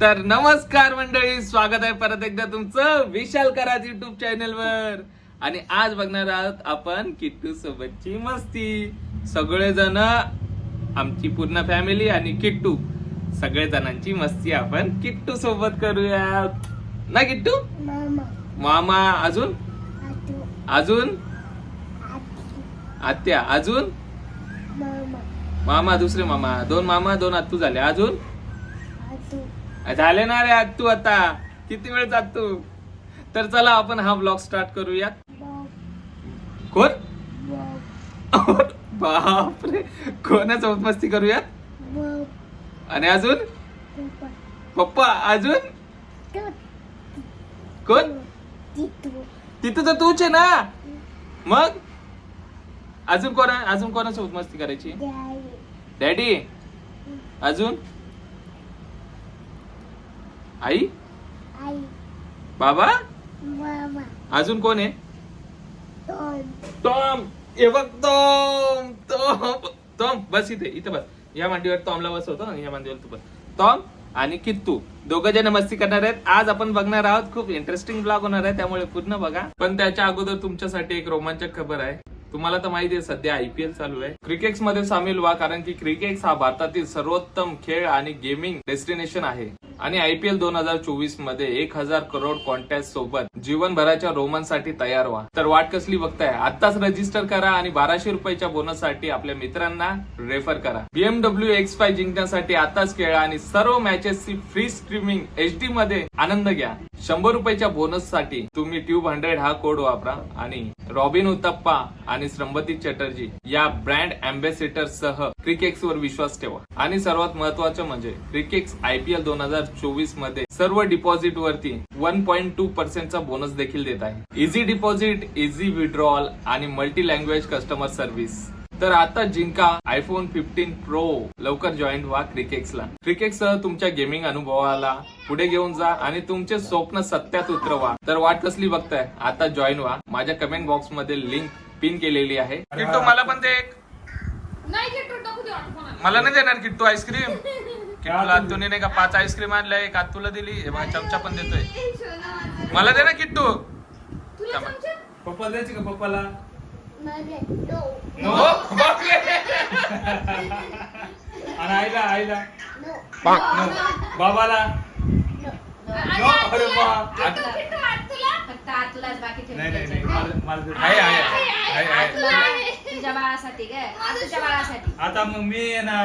तर नमस्कार मंडळी स्वागत आहे परत एकदा तुमचं विशाल कराज युट्यूब चॅनल वर. आणि आज बघणार आहोत आपण किट्टू सोबतची मस्ती. सगळेजण आमची पूर्ण फॅमिली आणि किट्टू. सगळे जणांची मस्ती आपण किट्टू सोबत करूयात. ना किट्टू? मामा. अजून? अजून? आतू आत्या अजून? मामा. दुसरे मामा. दोन मामा दोन आत्तू झाले. अजून? झाले ना रे आत्तू आता? किती वेळ जात? तू तर चला आपण हा ब्लॉग स्टार्ट करूयात बॉब कोण? बापरे. कोणासोबत मस्ती करूयात? आणि अजून? पप्पा अजून? तो कोण? तिथं तर तूच आहे ना? मग? अजून कोणा अजून कोणासोबत मस्ती करायची? डॅडी अजून? आई? आई. बाबा? मामा. अजून कोण आहे? टॉम. टॉम. हे बघ टॉम टॉम. टॉम बस इथे इथे बस. या मांडीवर टॉमला बसवतो आणि या मांडीवर तू बस. टॉम आणि कित्तू दोघं जण मस्ती करणार आहेत. आज आपण बघणार आहोत खूप इंटरेस्टिंग ब्लॉग होणार आहे त्यामुळे पूर्ण बघा. पण त्याच्या अगोदर तुमच्यासाठी एक रोमांचक खबर आहे. तुम्हाला तर माहिती आहे सध्या आयपीएल चालू आहे. क्रिकेटमध्ये सामील व्हा कारण की क्रिकेट हा भारतातील सर्वोत्तम खेळ आणि गेमिंग डेस्टिनेशन आहे. आणि आयपीएल दोन हजार चोवीसमध्ये एक हजार करोड कॉन्टॅक्ट सोबत जीवनभराच्या रोमांसाठी तयार व्हा. तर वाट कसली बघताय? आताच रजिस्टर करा आणि बाराशे रुपयाच्या बोनससाठी आपल्या मित्रांना रेफर करा. बीएमडब्ल्यू एक्स फाय जिंकण्यासाठी आताच खेळा आणि सर्व मॅचेसची फ्री स्ट्रीमिंग एच डी मध्ये आनंद घ्या. शंभर रुपयाच्या बोनससाठी तुम्ही ट्यूब हंड्रेड हा कोड वापरा आणि रॉबिन उतप्पा आणि श्रमती चॅटर्जी या ब्रँड अँबॅसिडर सह क्रिकेक्स वर विश्वास ठेवा. आणि सर्वात महत्वाचं म्हणजे क्रिकेक्स आयपीएल दोन हजार चोवीसमध्ये सर्व डिपॉझिट वरती वन पॉईंट टू पर्सेंटचा बोनस देखील देत आहे. इझी डिपॉझिट इझी विड्रॉल आणि मल्टी लँग्वेज कस्टमर सर्व्हिस तर आता जिंका आयफोन फिफ्टीन प्रो लवकर जॉईन व्हा क्रिकेक्सला क्रिकेक्ससह तुमच्या गेमिंग अनुभवाला पुढे घेऊन जा आणि तुमचे स्वप्न सत्यात उतरवा. तर वाट कसली बघताय? आता जॉईन व्हा. माझ्या कमेंट बॉक्समध्ये लिंक पिन केलेली आहे. मला पण एक. नाही किट्टू टाकू दे वाटतं कोणाला. मला नाही देणार किट्टू आईस्क्रीम किट्टूला आत्तूने नाही का पाच आईस्क्रीम आणलंय एक आत्तूला दिली हे बघा चमचा पण देतोय ए. मला दे ना किट्टू तुला थांबा. चमचा? पप्पा द्यायची का पप्पाला मामा नो नो बापरे. आणि आईला आईला नो नो. बाबाला अरे. किट्टू, किट्टू, तुला? फक्त आत तुलाच बाकी नाही नाही नाही. ठेवायचं मला- मला दे. आहे आहे. आहे आत आहे. तुला तुझ्या बाळासाठी ग. आत तुझ्या बाळासाठी. आता मग मी आहे ना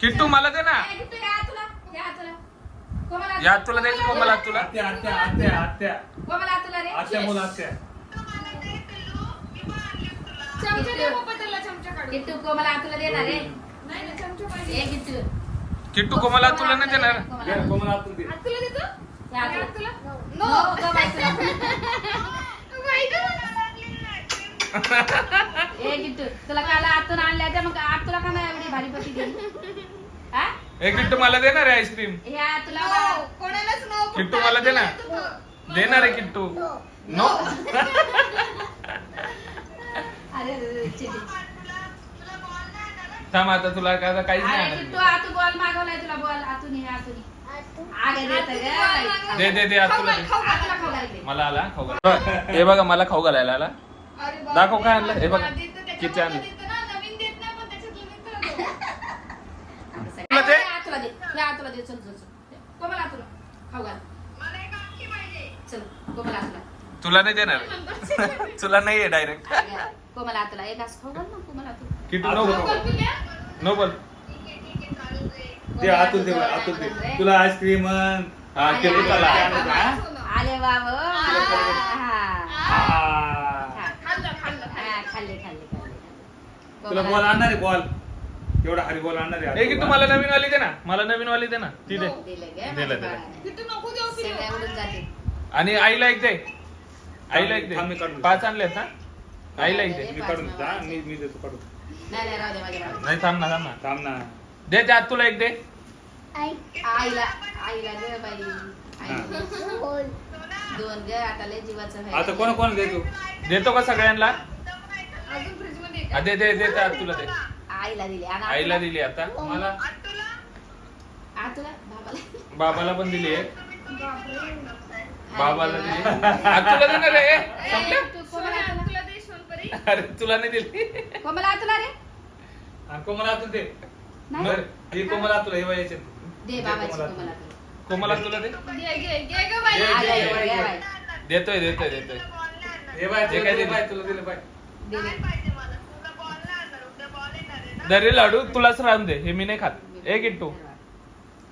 किट्टू मला दे ना. हे आत तुला. हे आत तुला. कोमल आत- या तुला द्यायची कोमल आत तुला आत्या आत्या आत्या आत्या. कोमल आत तुला रे. आत्या बोला आत्या. चमचा दे पप्पा त्याला चमचा काढून. किट्टू कोमला आत तुला देणार रे नाही, नाही, चमचा ए पाहिजे. किट्टू. किट्टू कोमला तुला नाही देणार. कोमला घे, कोमल आतून दे. आत तुला देतो? हे तुला? ए काल आतून आणल्या त्या मग आत तुला का नाही एवढी भारी दिली हा? हे किट्टू मला देणार आहे आईस्क्रीम तुला किट्टू मला दे ना. देतो. देणार. आहे किट्टू नो. अरे अरे, अरे, चिडी. थांब आता तुला काय आता काहीच नाही अरे किट्टू आणत. आतू बॉल मागवलाय तुला बॉल. आतून हे आतून आतू आगे देत ग. बाई. दे दे दे तुला आत खाऊ मला आला खाऊ घाल हे बघा मला खाऊ घालायला आला. दाखव काय आणलं? हे बघा. किती आणलं? नाही. तुला दे. हे आत तुला दे. हे आत तुला दे. चल चल चल. कोमल आत तुला खाऊ घाल. चल कोमल आत तुला तुला नाही देणार. तुला नाहीये डायरेक्ट कोमल आत तुला एक घास खाऊ घाल ना कोमल आत नको. बोल दे आतून दे. बरं, आतून दे. तुला आईस्क्रीम हा आणि केली आले. हा? बाबा. हा. खाल्लं, खाल्लं, खाल्लं. तुला बॉल आणणार आहे बॉल एवढा हरी बॉल आणणार आहे. हे किट्टू मला नवीन वाली दे ना. मला नवीन वाली दे ना. ती दे. दिले गे. दिलं. सगळ्या उडून जाते आणि आईला एक दे. आईला एक थांब, मी दे काढून पाच आणलेत ना आईला एक दे मी काढून हा? मी मी देतो काढून. नाही नाही राहू दे माझ्या बाळाला. नाही थांब ना थांब ना. थांब ना. दे त्यात तुला एक दे. आई. आईला आईला ग बाई. आईला. बोल. दोन ग आता लय जीवाचं आहे. आता कोणा कोण देतो? देतो का सगळ्यांना? अजून फ्रीजमध्ये आहे हा, दे दे दे त्यात तुला दे. आईला दिली आणि आईला दिली आता. मला? आ तुला बाबाला? बाबाला पण दिली बाबाला दिली. आ, तुला देणार ए? तू कोमला आतुला. तुला दे सोनपरी. अरे तुला नाही दिली? कोमला आतुला रे आणि कोमला आतून दे. नाही? बरं ही कोमला आतूला हे वयाचे. दे बाबाची कोमला आतुला. कोमला तुला दे? घे, घे, घे गं बाई. घे, घे, घे, घे. देतोय देतोय देतोय. हे बाय जे तुला काय दिले. बाय तुला दिले बाय. दे, दे. दरे लाडू तुलाच राहून दे. हे मी नाही खात. ए किट्टू.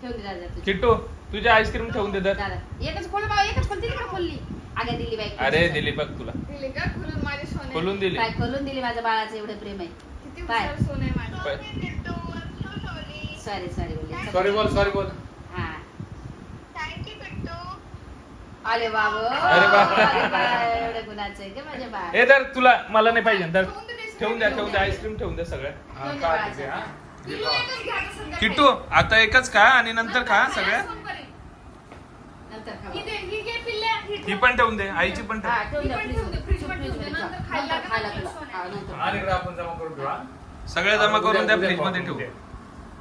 ठेवून दे दादा तुझी. किट्टू तुझी आईस्क्रीम ठेवून दे दर. दादा एकच खोल बाबा एकच खोल तिकडे खोलली अगं दिली बाई. अरे दिली बघ तुला. दिली का खुलून? माझे सोने खोलून दिली. काय खोलून दिली माझ्या बाळाचं एवढं प्रेम आहे. सॉरी सॉरी बोलले. सॉरी बोल सॉरी बोल. हा. अरे बाबा एवढं गुणाचं आहे का माझ्या बाळ ए दर तुला मला नाही पाहिजे. दर ठेवून द्या ठेवून द्या. आईस्क्रीम ठेवून द्या सगळ्या. हा, हा? किट्टू आता एकच खा आणि नंतर खा सगळ्या. ही ही ही ही. पण ठेवून दे आईची पण हा, ठेव ठेवून ही फ्रीजमध्ये. ठेवा. खायला नंतर खायला तुला. हा, नंतर. आणि इकडे आपण जमा करून ठेवू हा? सगळ्या जमा करून द्या उद्या- फ्रीजमध्ये ठेवू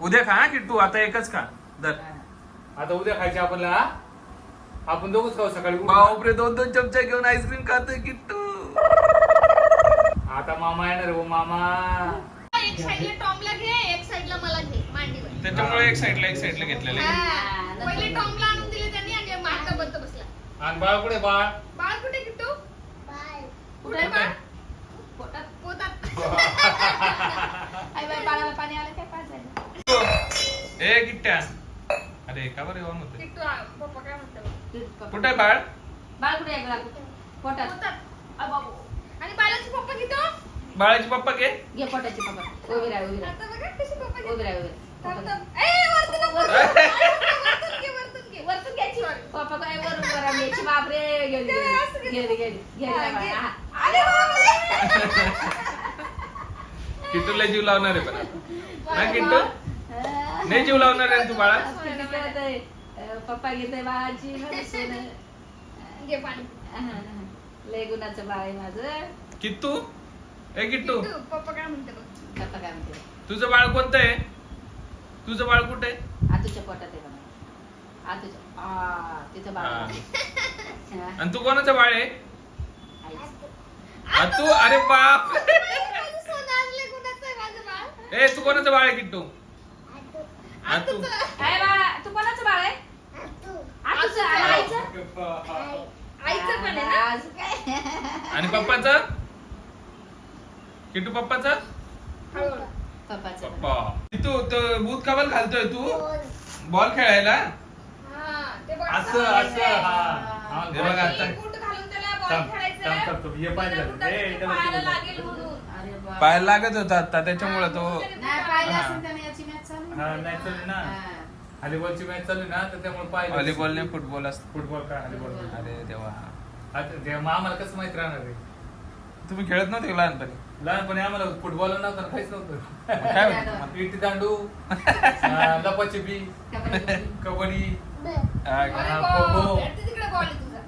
उद्या खा हा किट्टू आता एकच खा दर हा. आता उद्या खायचे आपल्याला हा? आपण दोघच खाऊ सकाळी उठून. बापरे दोन दोन चमचे घेऊन आईस्क्रीम खातोय किट्टू आता मामा येणार ओ मामा एक साईडला टॉमला घे एक साईडला मला घे मांडीवर त्याच्यामुळे एक साईडला एक साईडला घेतलेलं आहे. हा. नंतर पहिले मग. टॉमला आणून दिले त्यांनी आणि मांडा बद्द बसला आणि बाळ कुठे बाळ बाळ कुठे किट्टू बाय कुठे? बाळ पोटात. पोतात आई बाई बाळाला पाणी आलं काय पाच झालं. ए किट्ट्या अरे का बरं येऊन होते आ, पप्पा काय म्हणतात? कुठे आहे बाळ? बाळ कुठे आहे बाळ पोटात. आणि बाळाचे पप्पा किती हो? बाळाची पप्पा घे. घे पोटाची पप्पा. उभी राहा उभी राहा. आता बघा कशी पप्पा किती- उभी राहा उभी थांब, राहा थांब. ए, वरतून नको, वरतून. वरतून घे, वरतून घे. वरतून घ्यायची. Sorry. पप्पा काय वरून घ्यायची बापरे गेली गेली गेली गेली गेली हा, बाळा. घे. हा. किट्टूला जीव लावणार आहे पण ना किट्टू. नाही जीव लावणार आहे तू बाळा? पप्पा घेते बाळाची घे पाणी. हा. लय गुणाचं बाळ आहे माझं. किट्टू? ए किट्टू. पप्पा काय म्हणते बघ. पप्पा काय म्हणते? तुझं बाळ कोणतं आहे? तुझं बाळ कुठे आहे? आतूच्या पोटात आहे बघा. आतूच्या आ तिथं बाळ. आणि तू कोणाचं बाळ आहे. आ, तू अरे बाप? ए तू कोणाचं बाळ आहे किट्टू? हा तू. काय बाळा तू कोणाचं बाळ आहे? आतूचं आणि आईचं आई आईचं पण आहे ना? आज काय आणि पप्पाचं? किट्टू पप्पाचं? पप्पा. तू तो भूत काबल घालतोय तू? बोल खेळायला? हा, ते बघ, असं असं. हा हा हे बघा आता. थांब. हे पाहिजे. ए, अरे बाप. लागत होता आता त्याच्यामुळे तो नाही पाहिलं हा. असेल याची चालू हा, नाही चालली ना. हा. हॉलीबॉलची मॅच चालू आहे ना तर त्यामुळे पाहिजे व्हॉलीबॉल नाही फुटबॉल असत फुटबॉल काय हॉलीबॉल अरे देवा आता ते मग आम्हाला कसं माहीत राहणार आहे तुम्ही खेळत नव्हते का लहानपणी लहानपणी आम्हाला फुटबॉल नव्हतं काहीच नव्हतं मग काय होतं? विटी दांडू अं, लपाछपी कबड्डी. कबड्डी हा अरे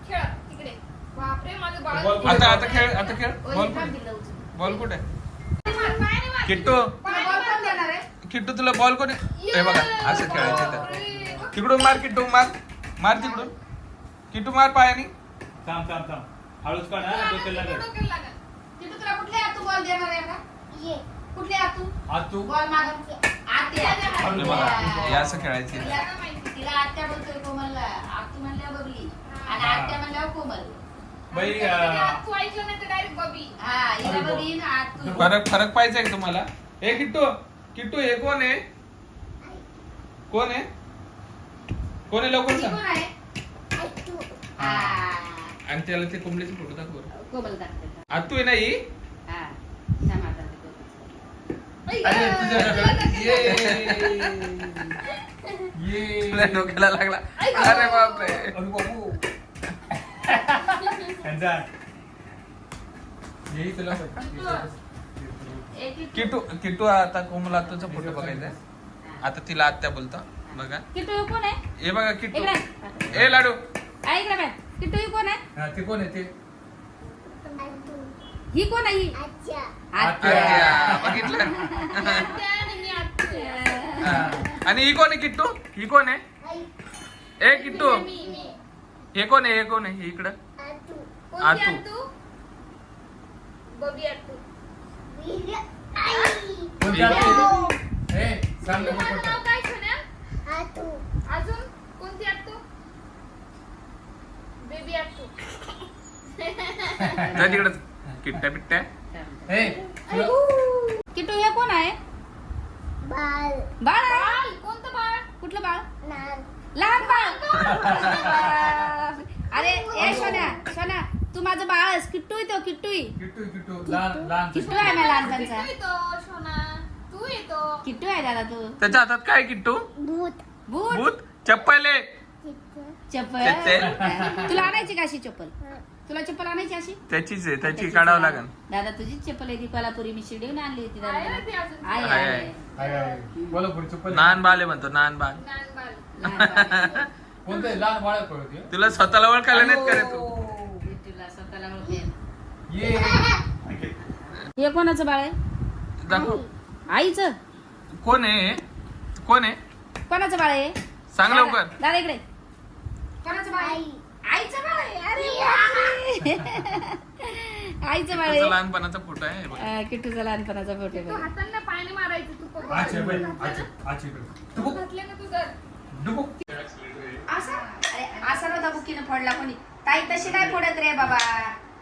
का? आता आता खेळ आता खेळ बॉल कुठे. बॉल कुठे. किट्टू तुला बॉल कोण देणार आहे? किट्टू तुला बॉल कोणी हे बघा असं खेळायचं तर. तिकडून मार किट्टू मार मार तिकडून किट्टू मार पायानी थांब थांब थांब हळूच काढ हा, डोक्याला लागेल. तिथं तुला कुठले हातू बॉल देणार आहे का ये कुठले हातू आतू बॉल मागं आत्या हे बघा हे असं खेळायचं तिला आत्या बोलतोय कोमलला आतू म्हणल्यावर बबली आणि हा. आत्या म्हणल्यावर कोमल बाई आणि अं, त्यात तू ऐकलं नाही तर डायरेक्ट बबी. हा हिला बबली ना आतू. फरक फरक पाहिजे का तुम्हाला? हे किट्टू किट्टू हे कोण आहे? कोण आहे? कोण आहे लवकर ती सांग. कोण आहे? आतू. हा. आणि त्याला ते कोंबडीचे फोटो दाखव बरं. कोमल दाखवते. आतू आहे ना ही? हा. ते. अरे तुझ्या ये. तुला डोक्याला लागला. अरे बापरे. अरे बाबू त्यांचा येई तुला एक एक- किट्टू किट्टू आता कोमल आतूचा फोटो बघायचा. आता तिला आत्या बोलतो. बघा. किट्टू कोण आहे? हे बघा किट्टू इकडे. ए लाडू. ऐक ना ही कोण आहे? हा ते कोण आहे ते? आतू ही कोण आहे ही? आत्या. बघितलं? आणि मी आत्या. हा. आणि ही कोण आहे किट्टू ही कोण आहे? ए किट्टू हे कोण आहे हे कोण आहे? हे इकडं. कोणती आतू. आतू बबी आतू कोणती आतू? ए, सांग लवकर माझं नाव पटकन. काय सोन्या आतू. अजून कोणती आतू? बेबी आतू. जा तिकडं. किट्ट्या पिट्ट्या ए, तुला- किट्टू हे कोण आहे? बाल बाळ? आहे बाळ? कोणतं बाळ? कुठलं बाळ. लहान बाळ. अरे ए सोन्या सोन्या. तू माझं बाळ आहेस किट्टू तो किट्टू किट्टू किट्टू लहान लहान किट्टू आहे माझ्या लहानपणचा. तू येतो सोना तू येतो. किट्टू आहे दादा तू. त्याच्या हातात काय किट्टू? भूत. बूट भूत? चप्पल आहे. चप्पल. तुला आणायची का अशी चप्पल? तुला चप्पल आणायची अशी? त्याचीच आहे त्याची काढावं. लागेल. दादा तुझीच चप्पल आहे ती कोल्हापुरी मी शिर्डीहून आणली होती दादा. आहे ती अजून? आहे. बोला पुढे चप्पल नान बाल आहे म्हणतो नान बाल. लहान बाळ बाळ. कोणतं आहे? लहान बाळ तुला स्वतःला ओळखायला नाहीत करे तू हो, किट्टूला स्वतःला ओळखेल. ये. हे कोणाचं बाळ आहे? दाखव. आईचं? कोण आहे हे? कोण आहे? कोणाचं बाळ आहे सांग दादा लवकर. दादा इकडे. कोणाचं बाळ आहे? आई आईचं बाळ आहे. अरे बापरे. आईचं बाळ आहे. लहानपणाचा फोटो आहे हे बघ. अं, किट्टूचा लहानपणाचा फोटो तू हातांना पायाने मारायचं तू पप्पा. आचे बाई आचे आचे इकडे. तू घातले ना तू तर डुबुक. असा? अरे असा नव्हता बुकीनं फोडला कोणी. ताई तशी नाही फोडत रे बाबा?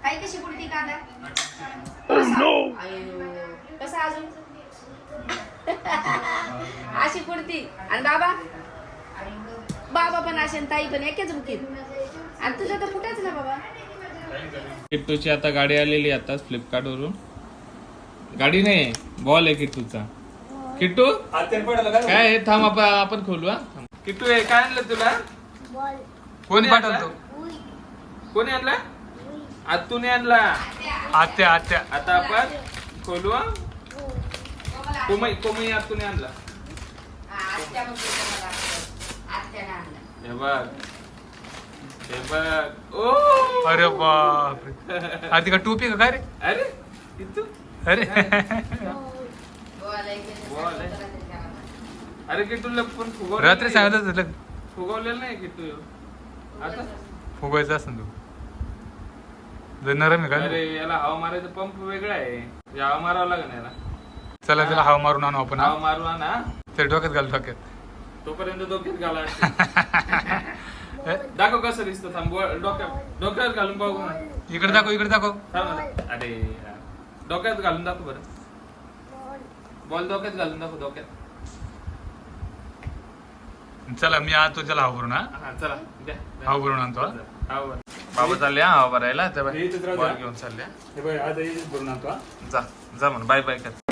ताई कशी फोडती कांदा अयो, कसा अजून? अशी फोडती. आणि बाबा? बाबा पण असे आणि ताई पण एकेच बुकीत आणि तुझं तर फुटायच ना बाबा. किट्टूची आता गाडी आलेली आता फ्लिपकार्ट वरून गाडी नाही बॉल आहे किट्टूचा. किट्टू? काय काय आहे? थांब आपण आपण खोलू हा. थांब. किट्टू हे काय आणलं तुला? बॉल. कोणी पाठवतो? कोणी आणला? आतूने आणला. आत्या आत्या. आता आपण खोलू कोमई कोमई आतूने आणला. हे बघ. हे बघ. ओ! अरे बाप आधी का टोपी का? काय रे? अरे किट्टू अरे. अरे किट्टूला पण फुगवलं रात्री झालं फुगवलेलं नाही किट्टू आता? फुगवायचं असं तू. लय नरम आहे का? अरे याला हवा मारायचा पंप वेगळा आहे. हे हवा मारावं लागेल याला. चला त्याला हवा मारून आणू आपण हवा मारू ना ते डोक्यात घाल डोक्यात. तोपर्यंत डोक्यात घाला दाखव कसं दिसतं थांब डोक्यात डोक्यात घालून पाहू. इकडे दाखव इकडे दाखव. थांब ना. अरे यार. डोक्यात घालून दाखव बरं. बॉल डोक्यात घालून दाखव डोक्यात. चला मी आणतो त्याला हवा भरून हा. हा चला. द्या हवा भरून आणतो हा. हवा भर. बाबा चालले हा भरायला हे बॉल द्या. घेऊन चालल्या हे बघ आज भरून आणतो हा जा जा म्हण. बाय बाय कर.